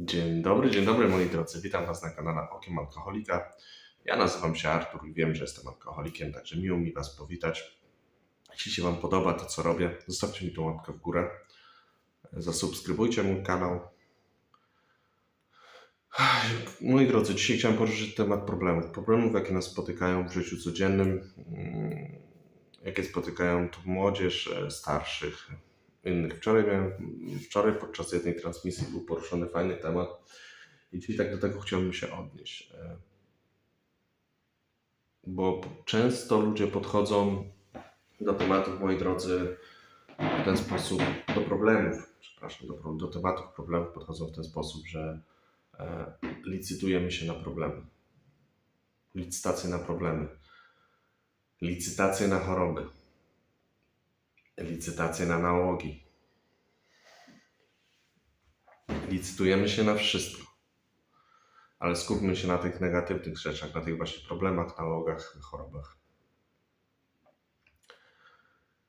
Dzień dobry, dzień dobry moi drodzy. Witam Was na kanale Okiem Alkoholika. Ja nazywam się Artur i wiem, że jestem alkoholikiem, także miło mi Was powitać. Jeśli się Wam podoba to, co robię, zostawcie mi tą łapkę w górę. Zasubskrybujcie mój kanał. Moi drodzy, dzisiaj chciałem poruszyć temat problemów. Problemów, jakie nas spotykają w życiu codziennym, mm, jakie spotykają tu młodzież, e, starszych, innych. Wczoraj, miałem, wczoraj podczas jednej transmisji był poruszony fajny temat i dzisiaj tak do tego chciałbym się odnieść. E, Bo często ludzie podchodzą do tematów, moi drodzy, w ten sposób, do problemów, przepraszam, do, do tematów problemów podchodzą w ten sposób, że e, licytujemy się na problemy. Licytacje na problemy. Licytacje na choroby. Licytacje na nałogi. Licytujemy się na wszystko. Ale skupmy się na tych negatywnych rzeczach, na tych właśnie problemach, nałogach, chorobach.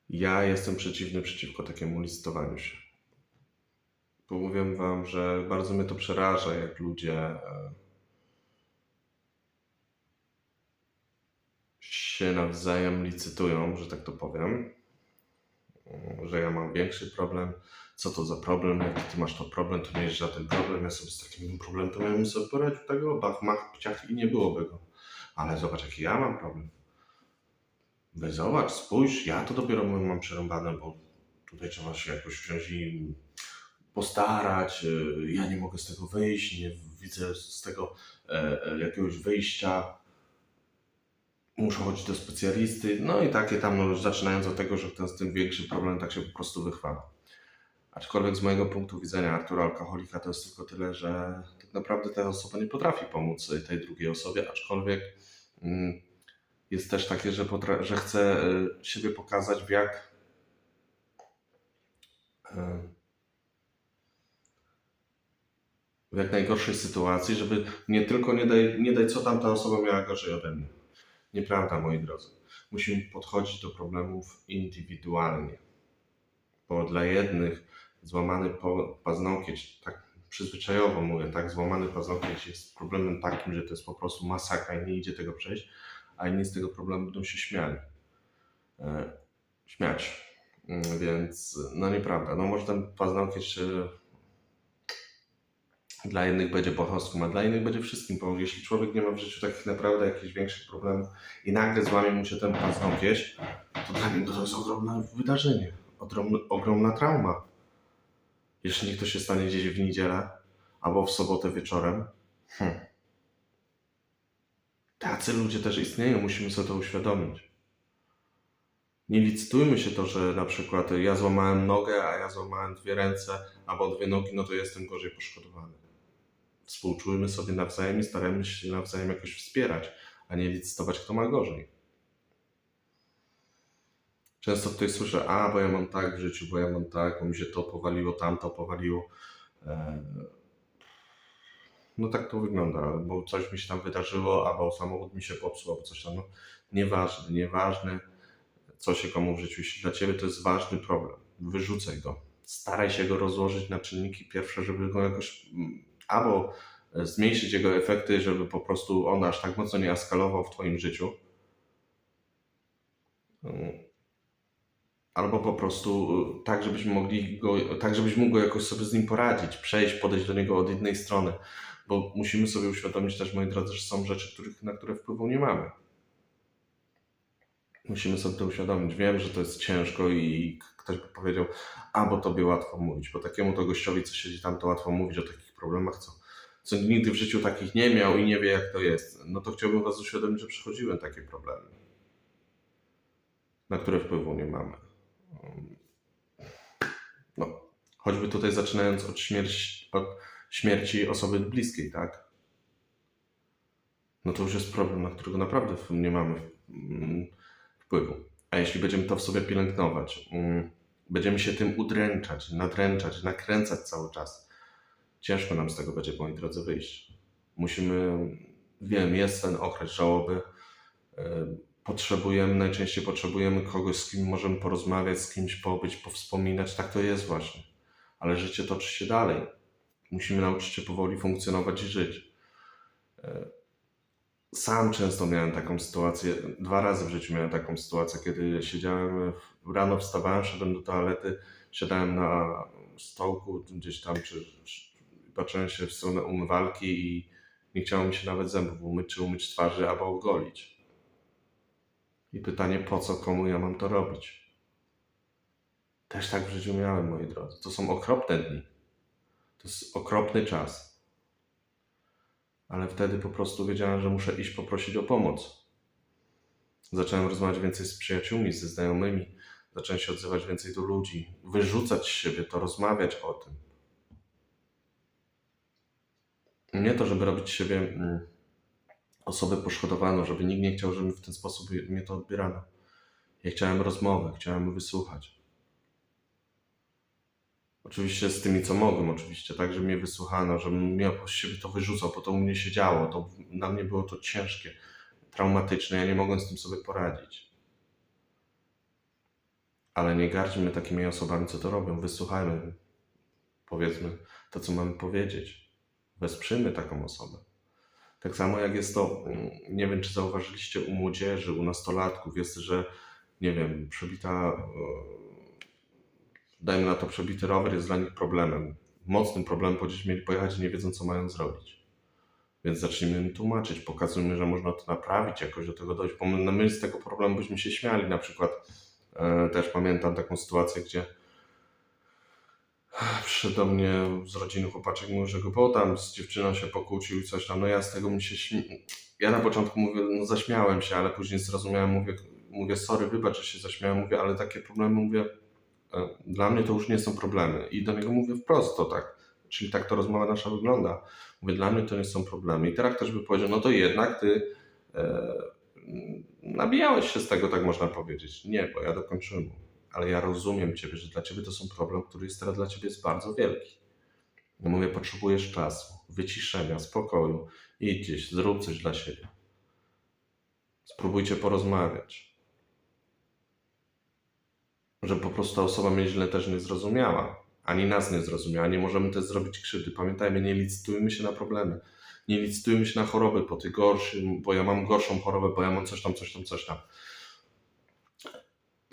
Ja jestem przeciwny przeciwko takiemu licytowaniu się. Powiem Wam, że bardzo mnie to przeraża, jak ludzie e, się nawzajem licytują, że tak to powiem. Że ja mam większy problem. Co to za problem? Jak ty masz to problem, to nie jest żaden problem. Ja sobie z takim problemem to miałem sobie poradzić tego, bach, mach, pciach i nie byłoby go. Ale zobacz, jaki ja mam problem. Weź zobacz, spójrz, ja to dopiero mam przerąbane, bo tutaj trzeba się jakoś wziąć i postarać. y, Ja nie mogę z tego wyjść, nie widzę z tego e, e, jakiegoś wyjścia. Muszę chodzić do specjalisty. No i takie tam, no zaczynając od tego, że ten, ten większy problem tak się po prostu wychwala. Aczkolwiek z mojego punktu widzenia Artura Alkoholika to jest tylko tyle, że tak naprawdę ta osoba nie potrafi pomóc tej drugiej osobie, aczkolwiek mm, jest też takie, że, że chce y, siebie pokazać w jak y, w jak najgorszej sytuacji, żeby nie tylko nie daj, nie daj co tam ta osoba miała gorzej ode mnie. Nieprawda, moi drodzy. Musimy podchodzić do problemów indywidualnie. Bo dla jednych złamany paznokieć, tak przyzwyczajowo mówię, tak, złamany paznokieć jest problemem takim, że to jest po prostu masakra i nie idzie tego przejść, a inni z tego problemu będą się śmiali. E, śmiać. Mm, Więc, no nieprawda. No może ten paznokieć e, dla jednych będzie bohostką, a dla innych będzie wszystkim, bo jeśli człowiek nie ma w życiu takich naprawdę jakichś większych problemów i nagle złamie mu się ten paznokieć, to dla niego to jest ogromne wydarzenie, ogromna, ogromna trauma. Jeśli to się stanie gdzieś w niedzielę albo w sobotę wieczorem, hmm. tacy ludzie też istnieją, musimy sobie to uświadomić. Nie licytujmy się to, że na przykład ja złamałem nogę, a ja złamałem dwie ręce albo dwie nogi, no to jestem gorzej poszkodowany. Współczujmy sobie nawzajem i starajmy się nawzajem jakoś wspierać, a nie licytować, kto ma gorzej. Często tutaj słyszę, a bo ja mam tak w życiu, bo ja mam tak, bo mi się to powaliło, tamto powaliło. E, No tak to wygląda, bo coś mi się tam wydarzyło, albo samochód mi się popsuł, albo coś tam. No, nieważne, nieważne, co się komu w życiu. Jeśli dla Ciebie to jest ważny problem, wyrzucaj go. Staraj się go rozłożyć na czynniki pierwsze, żeby go jakoś mm, albo zmniejszyć jego efekty, żeby po prostu on aż tak mocno nie eskalował w Twoim życiu. Mm. Albo po prostu y, tak, żebyśmy mogli go, tak, żebyś mógł jakoś sobie z nim poradzić, przejść, podejść do niego od jednej strony. Bo musimy sobie uświadomić też, moi drodzy, że są rzeczy, których, na które wpływu nie mamy. Musimy sobie to uświadomić. Wiem, że to jest ciężko i ktoś by powiedział, a bo tobie łatwo mówić, bo takiemu to gościowi, co siedzi tam, to łatwo mówić o takich problemach, co, co nigdy w życiu takich nie miał i nie wie, jak to jest. No to chciałbym was uświadomić, że przechodziłem takie problemy, na które wpływu nie mamy. No, choćby tutaj zaczynając od śmierci, od śmierci osoby bliskiej, tak? No to już jest problem, na którego naprawdę nie mamy mm, wpływu. A jeśli będziemy to w sobie pielęgnować, mm, będziemy się tym udręczać, nadręczać, nakręcać cały czas, ciężko nam z tego będzie, moi drodzy, wyjść. Musimy, wiem, jest ten okres żałoby, y, potrzebujemy, najczęściej potrzebujemy kogoś, z kim możemy porozmawiać, z kimś pobyć, powspominać, tak to jest właśnie. Ale życie toczy się dalej. Musimy nauczyć się powoli funkcjonować i żyć. E, Sam często miałem taką sytuację, dwa razy w życiu miałem taką sytuację, kiedy siedziałem, rano wstawałem, szedłem do toalety, siadałem na stołku gdzieś tam, czy patrzyłem się w stronę umywalki i nie chciało mi się nawet zębów umyć, czy umyć twarzy, albo ogolić. I pytanie, po co, komu ja mam to robić? Też tak w życiu miałem, moi drodzy. To są okropne dni. To jest okropny czas. Ale wtedy po prostu wiedziałem, że muszę iść poprosić o pomoc. Zacząłem rozmawiać więcej z przyjaciółmi, ze znajomymi. Zacząłem się odzywać więcej do ludzi, wyrzucać z siebie to, rozmawiać o tym. Nie to, żeby robić siebie mm, osobę poszkodowaną, żeby nikt nie chciał, żeby w ten sposób mnie to odbierano. Ja chciałem rozmowy, chciałem wysłuchać. Oczywiście z tymi, co mogłem, oczywiście, tak, żeby mnie wysłuchano, żebym ja z siebie to wyrzucał, bo to u mnie się działo, to na mnie było to ciężkie, traumatyczne, ja nie mogłem z tym sobie poradzić. Ale nie gardźmy takimi osobami, co to robią, wysłuchajmy, powiedzmy to, co mamy powiedzieć, wesprzyjmy taką osobę. Tak samo jak jest to, mm, nie wiem, czy zauważyliście u młodzieży, u nastolatków, jest, że, nie wiem, przebita, e, dajmy na to, przebity rower jest dla nich problemem. Mocnym problemem, bo gdzieś mieli pojechać i nie wiedzą, co mają zrobić. Więc zacznijmy im tłumaczyć, pokazujmy, że można to naprawić, jakoś do tego dojść. Bo my, no z tego problemu byśmy się śmiali. Na przykład e, też pamiętam taką sytuację, gdzie przyszedł do mnie z rodziny chłopaczek, mówił, że go bo tam z dziewczyną się pokłócił i coś tam. No ja z tego mi się śmie... Ja na początku mówię, no zaśmiałem się, ale później zrozumiałem, mówię, mówię sorry, wybacz, że się zaśmiałem, mówię, ale takie problemy, mówię, e, dla mnie to już nie są problemy. I do niego mówię wprost to tak. Czyli tak to rozmowa nasza wygląda. Mówię, dla mnie to nie są problemy. I teraz ktoś by powiedział, no to jednak ty e, nabijałeś się z tego, tak można powiedzieć. Nie, bo ja dokończyłem. Ale ja rozumiem Ciebie, że dla Ciebie to są problem, który jest teraz dla Ciebie jest bardzo wielki. No mówię, potrzebujesz czasu, wyciszenia, spokoju. Idź gdzieś, zrób coś dla siebie. Spróbujcie porozmawiać. Że po prostu ta osoba mnie źle też nie zrozumiała, ani nas nie zrozumiała. Nie możemy też zrobić krzywdy. Pamiętajmy, nie licytujmy się na problemy. Nie licytujmy się na choroby, bo ty gorszy, bo ja mam gorszą chorobę, bo ja mam coś tam, coś tam, coś tam.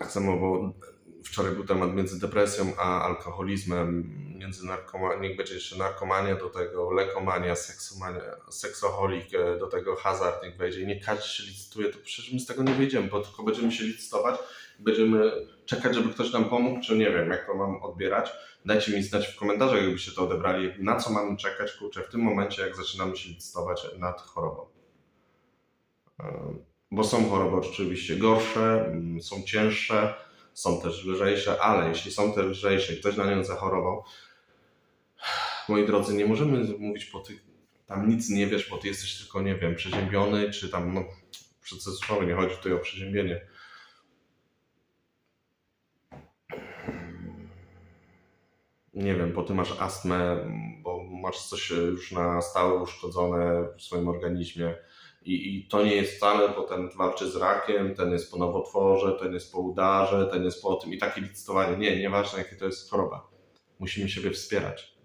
Tak samo, bo wczoraj był temat między depresją a alkoholizmem, między narkomanią, niech będzie jeszcze narkomania, do tego lekomania, seksomania, seksoholik, e, do tego hazard niech wejdzie i nie każdy się licytuje, to przecież my z tego nie wyjdziemy, bo tylko będziemy się licytować, będziemy czekać, żeby ktoś nam pomógł, czy nie wiem, jak to mam odbierać. Dajcie mi znać w komentarzach, jakbyście to odebrali, na co mamy czekać, kurczę, w tym momencie, jak zaczynamy się licytować nad chorobą. E, Bo są choroby oczywiście gorsze, mm, są cięższe, są też lżejsze, ale jeśli są te lżejsze i ktoś na nią zachorował, moi drodzy, nie możemy mówić po tych, tam nic nie wiesz, bo ty jesteś tylko, nie wiem, przeziębiony, czy tam, no, cudzysłowie, nie chodzi tutaj o przeziębienie. Nie wiem, bo ty masz astmę, bo masz coś już na stałe uszkodzone w swoim organizmie i, i to nie jest wcale, bo ten walczy z rakiem, ten jest po nowotworze, ten jest po udarze, ten jest po tym i takie licytowanie. Nie, nieważne jakie to jest choroba. Musimy siebie wspierać.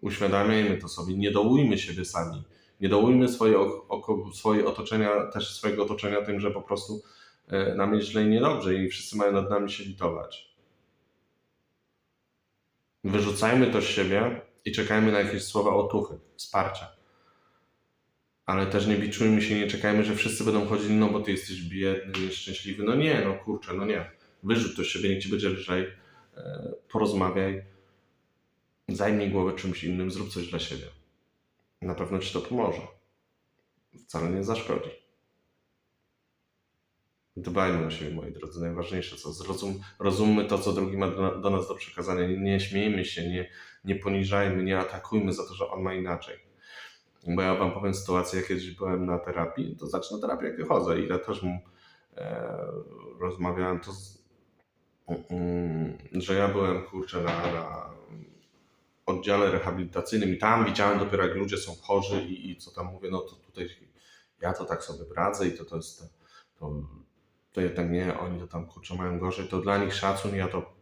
Uświadamiajmy to sobie, nie dołujmy siebie sami. Nie dołujmy swoje, oko, swoje otoczenia, też swojego otoczenia tym, że po prostu e, nam jest źle i niedobrze i wszyscy mają nad nami się litować. Wyrzucajmy to z siebie i czekajmy na jakieś słowa otuchy, wsparcia. Ale też nie biczujmy się, nie czekajmy, że wszyscy będą chodzili, no bo ty jesteś biedny, nieszczęśliwy. No nie, no kurczę, no nie. Wyrzuć to z siebie, niech ci będzie lżej, e, porozmawiaj, zajmij głowę czymś innym, zrób coś dla siebie. Na pewno ci to pomoże. Wcale nie zaszkodzi. Dbajmy o siebie, moi drodzy. Najważniejsze co, zrozum, rozummy to, co drugi ma do, nas do przekazania. Nie, nie śmiejmy się, nie, nie poniżajmy, nie atakujmy za to, że on ma inaczej. Bo ja wam powiem sytuację, jak kiedyś byłem na terapii, to zacznę terapię, jak wychodzę i ja też mu e, rozmawiałem to, z, mm, że ja byłem, kurczę, na, na oddziale rehabilitacyjnym i tam widziałem dopiero, jak ludzie są chorzy i, i co tam mówię, no to tutaj ja to tak sobie radzę i to, to jest to, to jednak nie, oni to tam kurczę mają gorzej, to dla nich szacun, ja to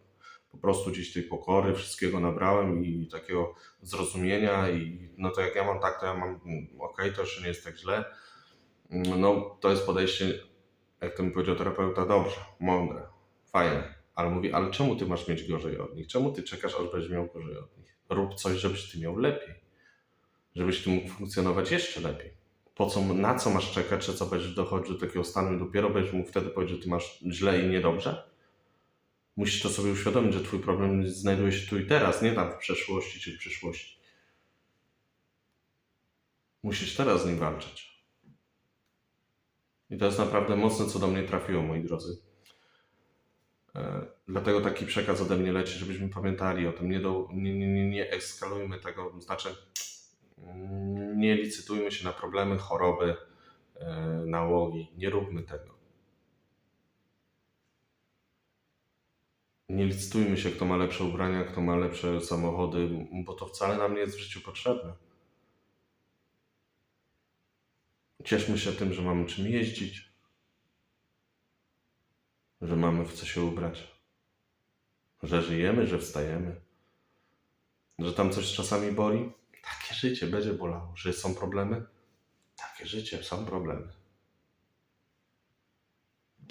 po prostu gdzieś tej pokory, wszystkiego nabrałem i takiego zrozumienia i no to jak ja mam tak, to ja mam mm, okej, to jeszcze nie jest tak źle. Mm, No to jest podejście, jak to mi powiedział terapeuta, dobrze, mądre, fajne, ale mówi, ale czemu ty masz mieć gorzej od nich? Czemu ty czekasz, aż będziesz miał gorzej od nich? Rób coś, żebyś ty miał lepiej, żebyś ty mógł funkcjonować jeszcze lepiej. Po co, na co masz czekać, czy co będziesz dochodził do takiego stanu dopiero będziesz mógł wtedy powiedzieć, że ty masz źle i niedobrze? Musisz to sobie uświadomić, że twój problem znajduje się tu i teraz, nie tam w przeszłości czy w przyszłości. Musisz teraz z nim walczyć. I to jest naprawdę mocne, co do mnie trafiło, moi drodzy. E, Dlatego taki przekaz ode mnie leci, żebyśmy pamiętali o tym. Nie, do, nie, nie, nie, eskalujmy tego, znaczy nie licytujmy się na problemy, choroby, e, nałogi. Nie róbmy tego. Nie licytujmy się, kto ma lepsze ubrania, kto ma lepsze samochody, bo to wcale nam nie jest w życiu potrzebne. Cieszmy się tym, że mamy czym jeździć, że mamy w co się ubrać, że żyjemy, że wstajemy, że tam coś czasami boli. Takie życie będzie bolało, że są problemy. Takie życie, są problemy.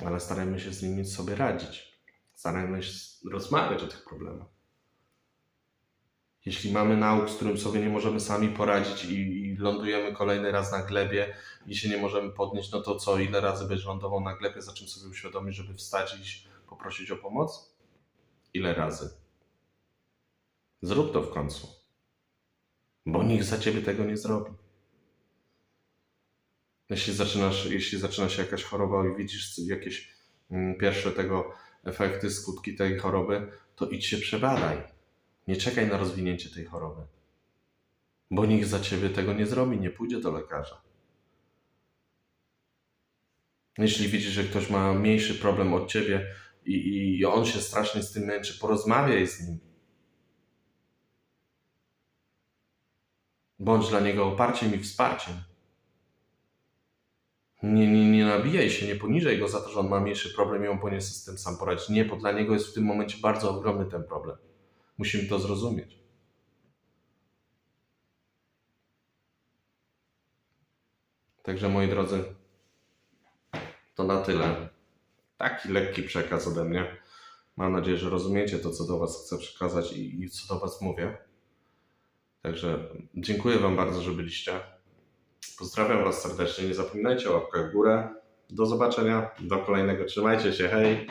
Ale starajmy się z nimi sobie radzić. Starajmy się rozmawiać o tych problemach. Jeśli mamy nauk, z którym sobie nie możemy sami poradzić i, i lądujemy kolejny raz na glebie i się nie możemy podnieść, no to co, ile razy będziesz lądował na glebie, za czym sobie uświadomić, żeby wstać i poprosić o pomoc? Ile razy? Zrób to w końcu. Bo nikt za ciebie tego nie zrobi. Jeśli, zaczynasz, jeśli zaczyna się jakaś choroba i widzisz jakieś mm, pierwsze tego efekty, skutki tej choroby, to idź się przebadaj. Nie czekaj na rozwinięcie tej choroby. Bo nikt za ciebie tego nie zrobi, nie pójdzie do lekarza. Jeśli widzisz, że ktoś ma mniejszy problem od ciebie i, i on się strasznie z tym męczy, porozmawiaj z nim. Bądź dla niego oparciem i wsparciem. Nie, nie, nie nabijaj się, nie poniżaj go za to, że on ma mniejszy problem i on powinien sobie z tym sam poradzić. Nie, bo dla niego jest w tym momencie bardzo ogromny ten problem. Musimy to zrozumieć. Także moi drodzy, to na tyle. Taki lekki przekaz ode mnie. Mam nadzieję, że rozumiecie to, co do Was chcę przekazać i, i co do Was mówię. Także dziękuję Wam bardzo, że byliście. Pozdrawiam Was serdecznie. Nie zapominajcie o łapkach w górę. Do zobaczenia. Do kolejnego. Trzymajcie się. Hej.